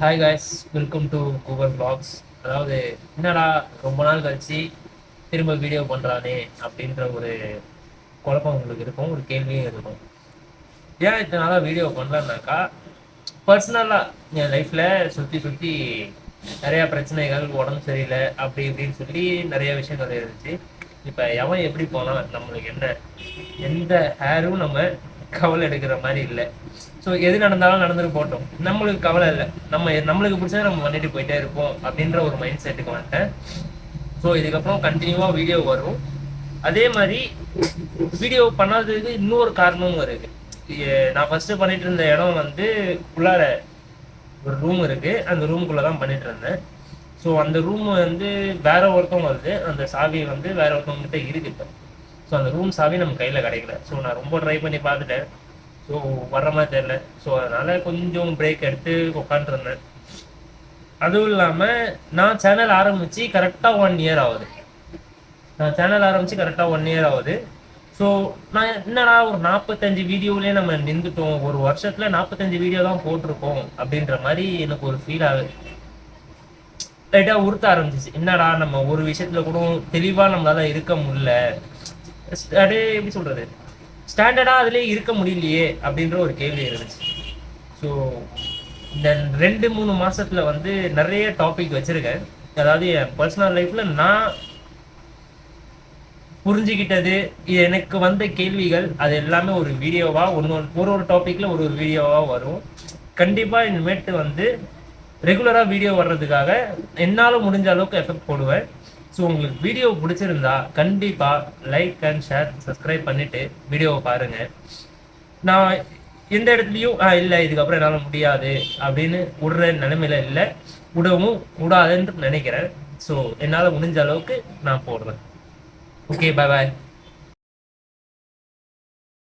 Hi guys welcome to Google vlogs. அதாவது என்னடா ரொம்ப நாள் கழிச்சு திரும்ப வீடியோ பண்ணுறானே அப்படின்ற ஒரு குழப்பம் உங்களுக்கு இருக்கும் ஒரு கேள்வியும் இருக்கும். ஏன் இத்தனை நாளாக வீடியோ பண்ணலன்னாக்கா பர்சனலாக என் லைஃப்பில் சுற்றி சுற்றி நிறையா பிரச்சனைகள் உடம்பு சரியில்லை அப்படி இப்படின்னு சொல்லி நிறைய விஷயங்கள் இருந்துச்சு. இப்போ எவன் எப்படி போனால் நம்மளுக்கு என்ன எந்த ஹேரும் நம்ம கவலை எடுக்கிற மாதிரி இல்லை. ஸோ எது நடந்தாலும் நடந்துட்டு போட்டோம் நம்மளுக்கு கவலை இல்லை. நம்ம நம்மளுக்கு பிடிச்சதை நம்ம பண்ணிட்டு போயிட்டே இருப்போம் அப்படின்ற ஒரு மைண்ட் செட்டுக்கு வந்துட்டேன். ஸோ இதுக்கப்புறம் கண்டினியூவாக வீடியோ வரும். அதே மாதிரி வீடியோ பண்ணாததுக்கு இன்னொரு காரணமும் இருக்கு. நான் ஃபர்ஸ்ட் பண்ணிட்டு இருந்த இடம் வந்து உள்ளார ஒரு ரூம் இருக்கு. அந்த ரூமுக்குள்ள தான் பண்ணிட்டு இருந்தேன். ஸோ அந்த ரூம் வந்து வேற ஒருத்தவங்க வருது. அந்த சாவி வந்து வேற ஒருத்தவங்க கிட்ட இருக்கு இப்போ. ஸோ அந்த ரூம் சாவி நம்ம கையில் கிடைக்கல. ஸோ நான் ரொம்ப ட்ரை பண்ணி பார்த்துட்டேன். ஸோ வர்ற மாதிரி தெரியல. ஸோ அதனால கொஞ்சம் பிரேக் எடுத்து உட்காந்துருந்தேன் அதுவும் இல்லாமல் நான் சேனல் ஆரம்பித்து கரெக்டாக ஒன் இயர் ஆகுது. நான் சேனல் ஆரம்பித்து கரெக்டாக ஒன் இயர் ஆகுது. ஸோ நான் என்னடா ஒரு நாற்பத்தஞ்சு வீடியோவிலே நம்ம நின்றுட்டோம். ஒரு வருஷத்தில் நாற்பத்தஞ்சு வீடியோ தான் போட்டிருக்கோம் அப்படின்ற மாதிரி எனக்கு ஒரு ஃபீல் ஆகுது. லைட்டாக உறுத்த ஆரம்பிச்சிச்சு. என்னடா நம்ம ஒரு விஷயத்தில் கூட தெளிவாக நம்மளால இருக்க முடியல. அப்படியே எப்படி சொல்கிறது ஸ்டாண்டர்டாக அதுலேயே இருக்க முடியலையே அப்படின்ற ஒரு கேள்வி இருந்துச்சு. ஸோ இந்த ரெண்டு மூணு மாதத்தில் வந்து நிறைய டாபிக் வச்சுருக்கேன். அதாவது என் பர்சனல் லைஃப்பில் நான் புரிஞ்சுக்கிட்டது இது எனக்கு வந்த கேள்விகள் அது எல்லாமே ஒரு வீடியோவாக ஒன்று ஒரு ஒரு டாப்பிக்கில் ஒரு ஒரு வீடியோவாக வரும். கண்டிப்பாக இனிமேட்டு வந்து ரெகுலராக வீடியோ வர்றதுக்காக என்னால் முடிஞ்ச அளவுக்கு எஃபெக்ட் போடுவேன். ஸோ உங்களுக்கு வீடியோ பிடிச்சிருந்தா கண்டிப்பாக லைக் அண்ட் ஷேர் சப்ஸ்கிரைப் பண்ணிவிட்டு வீடியோவை பாருங்கள் நான் எந்த இடத்துலையும் ஆ இல்லை இதுக்கப்புறம் என்னால் முடியாது அப்படின்னு விடுற நிலைமையில இல்லை. விடவும் கூடாதுன்னு நினைக்கிறேன். ஸோ என்னால் முடிஞ்ச அளவுக்கு நான் போடுறேன். ஓகே பாய் பாய்